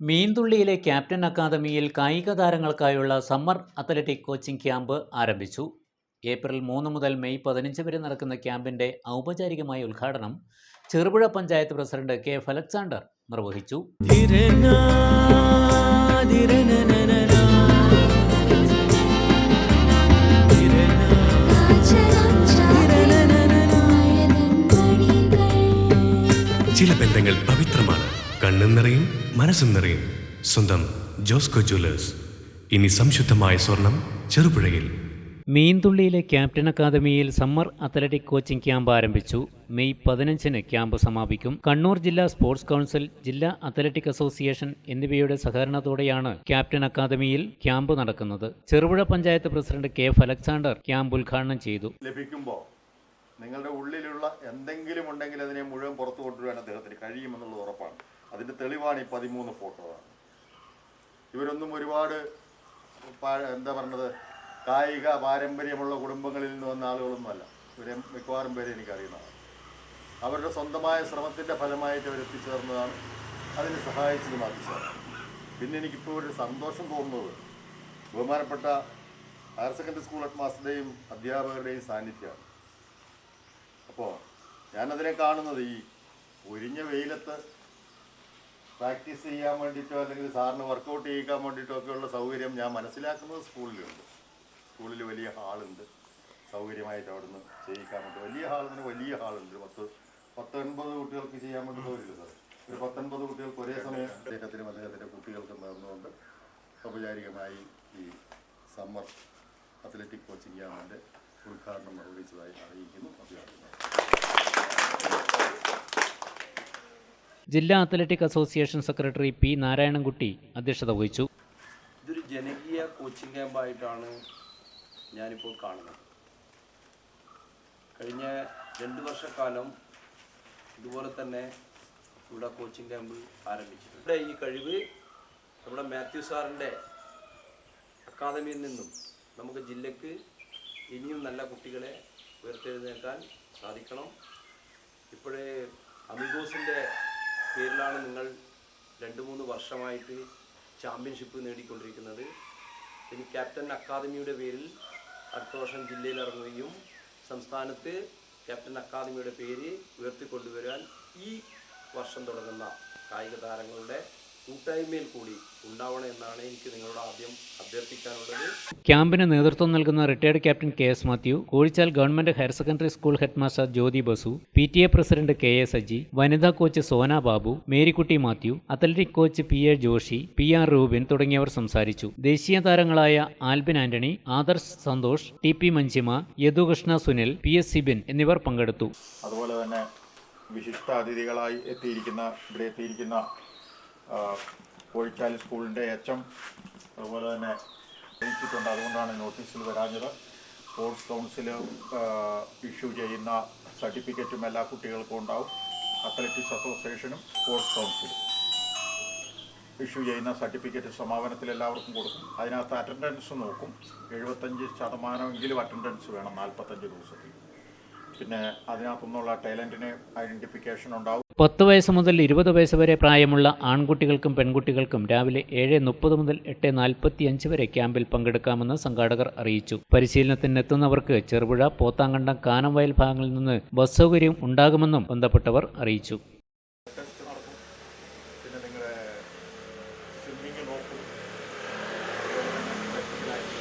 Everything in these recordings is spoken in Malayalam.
മീൻതുള്ളിയിലെ ക്യാപ്റ്റൻ അക്കാദമിയിൽ കായിക താരങ്ങൾക്കായുള്ള സമ്മർ അത്ലറ്റിക് കോച്ചിംഗ് ക്യാമ്പ് ആരംഭിച്ചു. ഏപ്രിൽ മൂന്ന് മുതൽ മെയ് പതിനഞ്ച് വരെ നടക്കുന്ന ക്യാമ്പിന്റെ ഔപചാരികമായ ഉദ്ഘാടനം Cherupuzha panchayat president K. F Alexander നിർവഹിച്ചു. ചില ബന്ധങ്ങൾ കണ്ണും നിറയും മനസ്സും നിറയും. സ്വന്തം ജോസ്കോ ജ്വല്ലേഴ്സ്. ഇനി സംശുദ്ധമായ സ്വർണം ചെറുപുഴയിൽ. മീൻതുള്ളിയിലെ ക്യാപ്റ്റൻ അക്കാദമിയിൽ സമ്മർ അത്ലറ്റിക് കോച്ചിംഗ് ക്യാമ്പ് ആരംഭിച്ചു. മെയ് പതിനഞ്ചിന് ക്യാമ്പ് സമാപിക്കും. കണ്ണൂർ ജില്ലാ സ്പോർട്സ് കൗൺസിൽ ജില്ലാ അത്ലറ്റിക് അസോസിയേഷൻ എന്നിവയുടെ സഹകരണത്തോടെയാണ് ക്യാപ്റ്റൻ അക്കാദമിയിൽ ക്യാമ്പ് നടക്കുന്നത്. Cherupuzha panchayat president K F Alexander camp ഉദ്ഘാടനം ചെയ്തു. ലഭിക്കുമ്പോൾ നിങ്ങളുടെ ഉള്ളിലുള്ള എന്തെങ്കിലും ഉണ്ടെങ്കിൽ അതിനെ മുഴുവൻ പുറത്തു കൊണ്ടുവരാൻ അദ്ദേഹത്തിന് കഴിയുമെന്നുള്ളത് ഉറപ്പാണ്. അതിന്റെ തെളിവാണ് ഈ പതിമൂന്ന് ഫോട്ടോയാണ് ഇവരൊന്നും ഒരുപാട് എന്താ പറഞ്ഞത് കായിക പാരമ്പര്യമുള്ള കുടുംബങ്ങളിൽ നിന്ന് വന്ന ആളുകളൊന്നുമല്ല ഇവരെ മിക്കവാറും പേരെ എനിക്കറിയുന്നതാണ്. അവരുടെ സ്വന്തമായ ശ്രമത്തിന്റെ ഫലമായിട്ട് അവർ എത്തിച്ചേർന്നതാണ്. അതിന് സഹായിച്ചത് മാത്രം പിന്നെ എനിക്കിപ്പോൾ ഒരു സന്തോഷം തോന്നുന്നത് ബഹുമാനപ്പെട്ട ഹയർ സെക്കൻഡറി സ്കൂൾ ഹെഡ് മാസ്റ്ററുടെയും അധ്യാപകരുടെയും സാന്നിധ്യമാണ്. അപ്പോൾ ഞാനതിനെ കാണുന്നത് ഈ ഒരിഞ്ഞ വെയിലത്ത് പ്രാക്ടീസ് ചെയ്യാൻ വേണ്ടിയിട്ടോ അല്ലെങ്കിൽ സാറിന് വർക്കൗട്ട് ചെയ്യിക്കാൻ വേണ്ടിയിട്ടോ ഒക്കെയുള്ള സൗകര്യം ഞാൻ മനസ്സിലാക്കുന്നത് സ്കൂളിലുണ്ട്. സ്കൂളിൽ വലിയ ഹാളുണ്ട്. സൗകര്യമായിട്ട് അവിടുന്ന് ചെയ്യിക്കാൻ വേണ്ടി. വലിയ ഹാൾ തന്നെ വലിയ ഹാളുണ്ട്. പത്ത് പത്തൊൻപത് കുട്ടികൾക്ക് ചെയ്യാൻ വേണ്ടി സൗകര്യം സാർ ഒരു പത്തൊൻപത് കുട്ടികൾക്ക് ഒരേ സമയം അദ്ദേഹത്തിനും അദ്ദേഹത്തിന്റെ കുട്ടികൾക്കും നേർന്നുകൊണ്ട് ഔപചാരികമായി ഈ സമ്മർ അത്ലറ്റിക് കോച്ചിങ് ക്യാമ്പിന്റെ ഉദ്ഘാടനം നിർവഹിച്ചതായി അറിയിക്കുന്നു. ജില്ലാ athletic association secretary P Narayanankutty അധ്യക്ഷത വഹിച്ചു. ഇതൊരു ജനകീയ കോച്ചിങ് ക്യാമ്പായിട്ടാണ് ഞാനിപ്പോൾ കാണുന്നത്. കഴിഞ്ഞ രണ്ട് വർഷക്കാലം ഇതുപോലെ തന്നെ ഇവിടെ കോച്ചിങ് ക്യാമ്പ് ആരംഭിച്ചിട്ടുണ്ട്. ഇവിടെ ഈ കഴിവ് നമ്മുടെ മാത്യു സാറിന്റെ അക്കാദമിയിൽ നിന്നും നമുക്ക് ജില്ലക്ക് ഇനിയും നല്ല കുട്ടികളെ ഉയർത്തെഴുന്നേൽക്കാൻ സാധിക്കണം. ഇപ്പോഴേ അമിഗോസിന്റെ പേരിലാണ് നിങ്ങൾ രണ്ട് മൂന്ന് വർഷമായിട്ട് ചാമ്പ്യൻഷിപ്പ് നേടിക്കൊണ്ടിരിക്കുന്നത്. ഇനി ക്യാപ്റ്റൻ അക്കാദമിയുടെ പേരിൽ അടുത്ത വർഷം ജില്ലയിൽ ഇറങ്ങുകയും സംസ്ഥാനത്ത് ക്യാപ്റ്റൻ അക്കാദമിയുടെ പേര് ഉയർത്തിക്കൊണ്ടുവരാൻ ഈ വർഷം തുടങ്ങുന്ന കായിക താരങ്ങളുടെ കൂട്ടായ്മയിൽ കൂടി ഉണ്ടാവണം എന്നാണ് എനിക്ക് നിങ്ങളോട് ആദ്യം അഭ്യർത്ഥിക്കാനുള്ളത്. ക്യാമ്പിന് നേതൃത്വം നൽകുന്ന retired captain K S Mathew Kozhichal government higher secondary school head master Jyothi Basu P T A president K A Saji വനിതാ coach Sona Babu Marykutty Mathew athletic coach P A Joshy P R Rubin തുടങ്ങിയവർ സംസാരിച്ചു. ദേശീയ താരങ്ങളായ Albin Antony Adarsh Santhosh T P Manjima Yadukrishna Sunil P S Sibin എന്നിവർ പങ്കെടുത്തു. അതുപോലെ തന്നെ വിശിഷ്ട അതിഥികളായി എത്തിയിരിക്കുന്ന ഇവിടെ എത്തിയിരിക്കുന്ന കോഴിച്ചാൽ സ്കൂളിന്റെ എച്ച് എം അതുപോലെ തന്നെ അറിയിച്ചിട്ടുണ്ട് അതുകൊണ്ടാണ് നോട്ടീസിൽ വരാഞ്ഞത്. സ്പോർട്സ് കൗൺസിൽ ഇഷ്യൂ ചെയ്യുന്ന സർട്ടിഫിക്കറ്റും എല്ലാ കുട്ടികൾക്കും ഉണ്ടാവും. അത്ലറ്റിക്സ് അസോസിയേഷനും സ്പോർട്സ് കൗൺസിലും ഇഷ്യൂ ചെയ്യുന്ന സർട്ടിഫിക്കറ്റ് സമാപനത്തിൽ എല്ലാവർക്കും കൊടുക്കും. അതിനകത്ത് അറ്റൻഡൻസ് നോക്കും. എഴുപത്തഞ്ച് ശതമാനമെങ്കിലും അറ്റൻഡൻസ് വേണം നാൽപ്പത്തഞ്ച് ദിവസത്തിൽ. പിന്നെ അതിനകത്തുനിന്നുള്ള ടാലന്റിന് ഐഡന്റിഫിക്കേഷൻ ഉണ്ടാവും. പത്ത് വയസ്സ് മുതൽ ഇരുപത് വയസ്സ് വരെ പ്രായമുള്ള ആൺകുട്ടികൾക്കും പെൺകുട്ടികൾക്കും രാവിലെ ഏഴ് മുപ്പത് മുതൽ എട്ട് നാൽപ്പത്തി അഞ്ച് വരെ ക്യാമ്പിൽ പങ്കെടുക്കാമെന്ന് സംഘാടകർ അറിയിച്ചു. പരിശീലനത്തിനെത്തുന്നവർക്ക് ചെറുപുഴ പോത്താങ്കണ്ടം കാനംവയൽ ഭാഗങ്ങളിൽ നിന്ന് ബസ് സൗകര്യം ഉണ്ടാകുമെന്നും ബന്ധപ്പെട്ടവർ അറിയിച്ചു ടെസ്റ്റ് നടക്കും പിന്നെ നിങ്ങളുടെ സ്വിമ്മിങ് നോക്കും അതുപോലെ തന്നെ ടെസ്റ്റിലായിട്ട്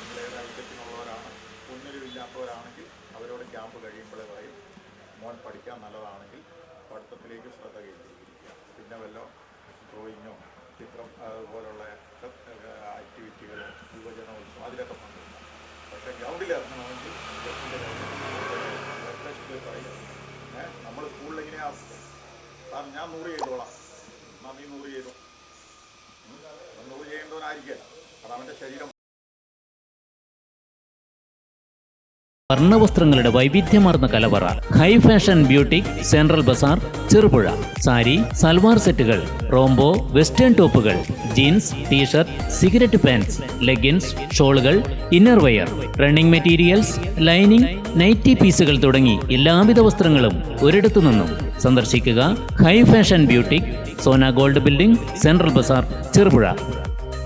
നിങ്ങളേത് ഐറ്റത്തിനുള്ളവരാണ് ഒന്നിലുമില്ലാത്തവരാണെങ്കിൽ അവരോട് ക്യാമ്പ് കഴിയുമ്പോഴേ പറയും മോൻ പഠിക്കാൻ നല്ലതാണെങ്കിൽ പഠിത്തത്തിലേക്ക് ശ്രദ്ധ കേന്ദ്രീകരിക്കുക. പിന്നെ വല്ല ഡ്രോയിങ്ങോ ചിത്രം അതുപോലുള്ള ആക്ടിവിറ്റികൾ യുവജനോത്സവം അതിലൊക്കെ പങ്കെടുക്കാം. പക്ഷെ ടെസ്റ്റിന്റെ നിർദ്ദേശത്തിൽ പറയും നമ്മൾ സ്കൂളിൽ എങ്ങനെയാ സാർ ഞാൻ നൂറ് ചെയ്തോളാം. നന്ദി നൂറ് ചെയ്തു? നൂറ് ചെയ്യേണ്ടവനായിരിക്കില്ല. കാരണം അവന്റെ ശരീരം വർണവസ്ത്രങ്ങളുടെ വൈവിധ്യമാർന്ന കലവറ. High fashion beauty central bazaar Cherupuzha. Sari salwar സെറ്റുകൾ റോംബോ western ടോപ്പുകൾ jeans T shirt cigarette pants leggings ഷോളുകൾ innerwear running materials lining nighty പീസുകൾ തുടങ്ങി എല്ലാവിധ വസ്ത്രങ്ങളും ഒരിടത്തു നിന്നും സന്ദർശിക്കുക. High fashion beauty Sona gold building central bazaar Cherupuzha.